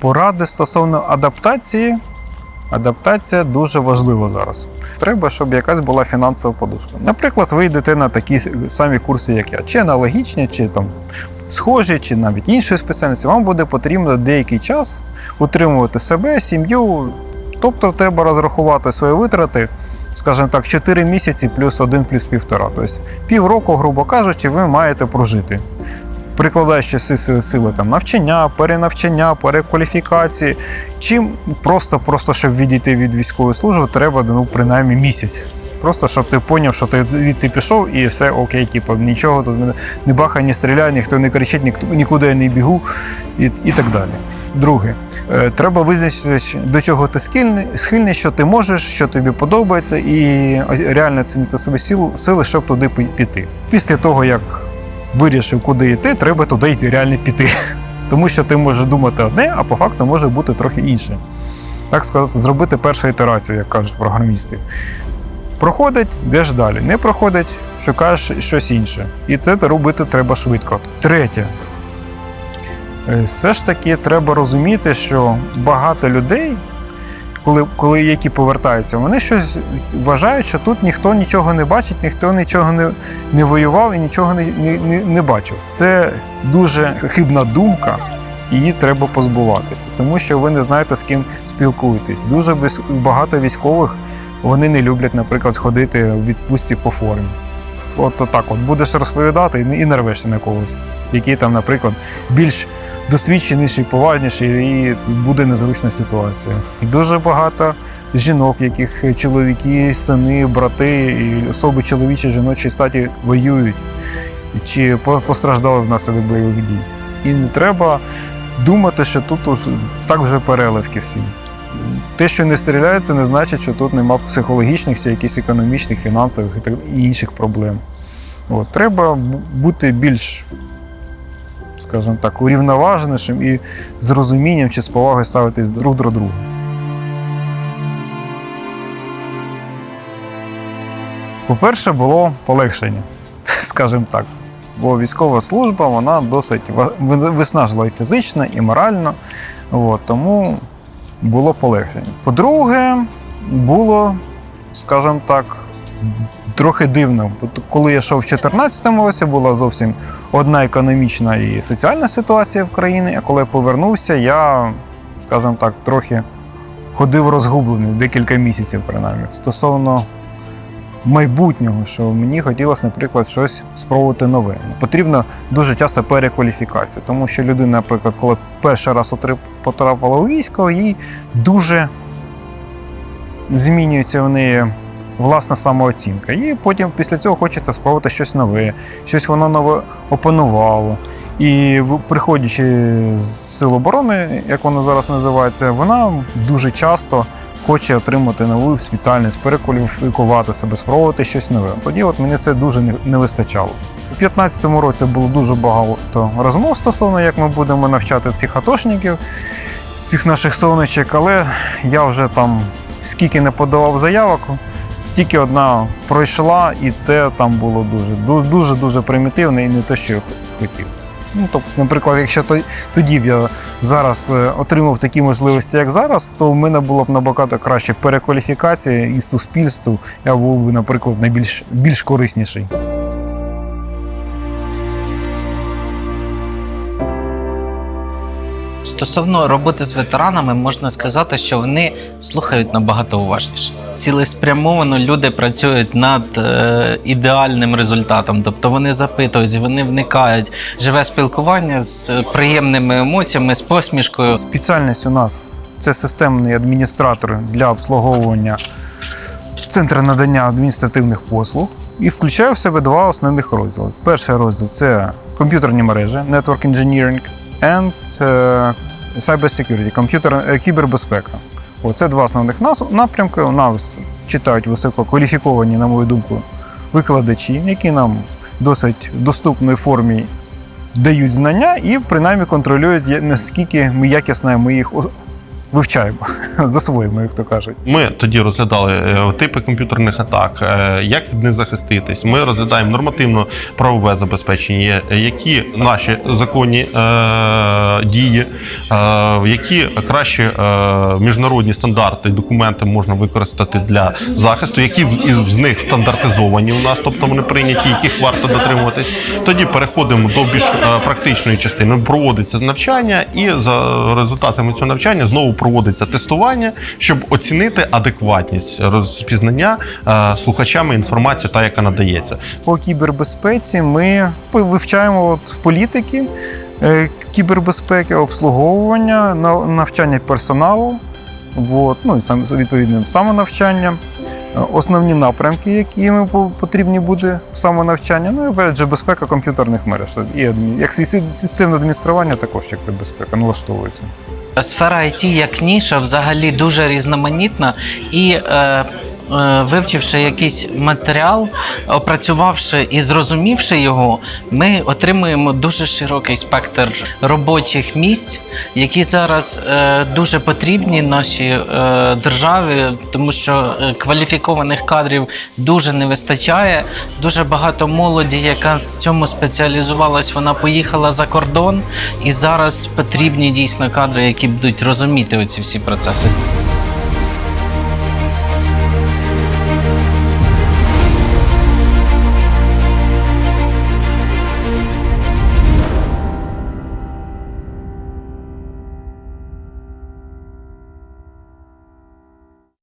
Поради стосовно адаптації. Адаптація дуже важлива зараз. Треба, щоб якась була фінансова подушка. Наприклад, ви йдете на такі самі курси, як я, чи аналогічні, чи там схожі, чи навіть іншої спеціальності. Вам буде потрібно деякий час утримувати себе, сім'ю. Тобто треба розрахувати свої витрати, скажімо так, 4 місяці плюс 1 плюс півтора. Тобто півроку, грубо кажучи, ви маєте прожити прикладаючи всі сили, там, навчання, перенавчання, перекваліфікації. Чим просто, просто щоб відійти від військової служби, треба ну, принаймні місяць. Просто щоб ти зрозумів, що ти звідти пішов і все окей, типу, нічого тут не- бахає, не стріляє, ніхто не кричить, ніхто, нікуди я не бігу і, і так далі. Друге, е, треба визначити, до чого ти схильний, схильний, що ти можеш, що тобі подобається, і реально цінити собі сили, щоб туди пі- піти. Після того, як вирішив, куди йти, треба туди йти реально піти. Тому що ти можеш думати одне, а по факту може бути трохи інше. Так сказати, зробити першу ітерацію, як кажуть програмісти. Проходить, йдеш далі. Не проходить, шукаєш щось інше. І це робити треба швидко. Третє. Е, Все ж таки треба розуміти, що багато людей, коли, коли які повертаються, вони щось вважають, що тут ніхто нічого не бачить, ніхто нічого не, не воював і нічого не, не, не, бачив. Це дуже хибна думка, її треба позбуватися, тому що ви не знаєте, з ким спілкуєтесь. Дуже багато військових вони не люблять, наприклад, ходити в відпустці по формі. От так от будеш розповідати і нарвешся на когось, який там, наприклад, більш досвідченіший, поважніший, і буде незручна ситуація. Дуже багато жінок, яких чоловіки, сини, брати і особи чоловічої жіночої статі воюють чи по- постраждали внаслідок бойових дій. І не треба думати, що тут уж так вже переливки всі. Те, що не стріляє, це не значить, що тут нема психологічних чи якихось економічних, фінансових і інших проблем. От. Треба бути більш, скажімо так, урівноваженішим і з розумінням чи з повагою ставитись друг до друга. По-перше, було полегшення, скажімо так. Бо військова служба вона досить виснажила і фізично, і морально. От, тому було полегшення. По-друге, було, скажімо так, трохи дивно. Коли я йшов в 2014 році, була зовсім одна економічна і соціальна ситуація в країні, а коли я повернувся, я, скажімо так, трохи ходив розгублений декілька місяців, принаймні. Стосовно майбутнього, що мені хотілося, наприклад, щось спробувати нове. Потрібна дуже часто перекваліфікація, тому що людина, наприклад, коли перший раз потрапила у військо, і дуже змінюється в неї власна самооцінка. І потім після цього хочеться спробувати щось нове, щось воно нове опанувало. І приходячи з сил оборони, як вона зараз називається, вона дуже часто хоче отримати нову спеціальність, перекваліфікувати себе, спробувати щось нове. Тоді от мені це дуже не- вистачало. У 2015 році було дуже багато розмов стосовно, як ми будемо навчати цих атошників, цих наших сонечок, але я вже там скільки не подавав заявок, тільки одна пройшла, і те там було дуже дуже дуже примітивне і не те, що я хотів. Ну, тобто, наприклад, якщо тоді б я зараз е, отримав такі можливості, як зараз, то в мене було б набагато краще перекваліфікація і суспільству. Я був би, наприклад, найбільш більш корисніший. Стосовно роботи з ветеранами, можна сказати, що вони слухають набагато уважніше. Цілеспрямовано люди працюють над е, ідеальним результатом, тобто вони запитують, вони вникають. Живе спілкування з приємними емоціями, з посмішкою. Спеціальність у нас це системний адміністратор для обслуговування центру надання адміністративних послуг і включає в себе два основних розділи. Перший розділ це комп'ютерні мережі, Network Engineering and е, Cyber Security, комп'ютер, е, кібербезпека. О, Це два основних напрямки. У нас читають висококваліфіковані, на мою думку, викладачі, які нам досить в доступній формі дають знання і принаймні контролюють, наскільки ми якісно ми їх вивчаємо, засвоїмо, як то кажуть. Ми тоді розглядали е, типи комп'ютерних атак, е, як від них захиститись. Ми розглядаємо нормативно-правове забезпечення, е, які наші законні е, дії, які кращі е, міжнародні стандарти, документи можна використати для захисту, які з них стандартизовані у нас, тобто вони прийняті, яких варто дотримуватись. Тоді переходимо до більш е, практичної частини. Проводиться навчання, і за результатами цього навчання знову проводиться тестування, щоб оцінити адекватність розпізнання е, слухачами інформації, та яка надається. По кібербезпеці ми вивчаємо от політики е, кібербезпеки, обслуговування, на- навчання персоналу, от, ну і сам відповідно самонавчання. е, Основні напрямки, які по- потрібні буде в самонавчання, ну і опять же безпека комп'ютерних мереж. І як системне адміністрування, також як це безпека налаштовується. Сфера IT як ніша взагалі дуже різноманітна і. Е, е, Вивчивши якийсь матеріал, опрацювавши і зрозумівши його, ми отримуємо дуже широкий спектр робочих місць, які зараз е, дуже потрібні нашій е, державі, тому що е, кваліфікованих кадрів дуже не вистачає. Дуже багато молоді, яка в цьому спеціалізувалась, вона поїхала за кордон, і зараз потрібні дійсно кадри, які будуть розуміти оці всі процеси.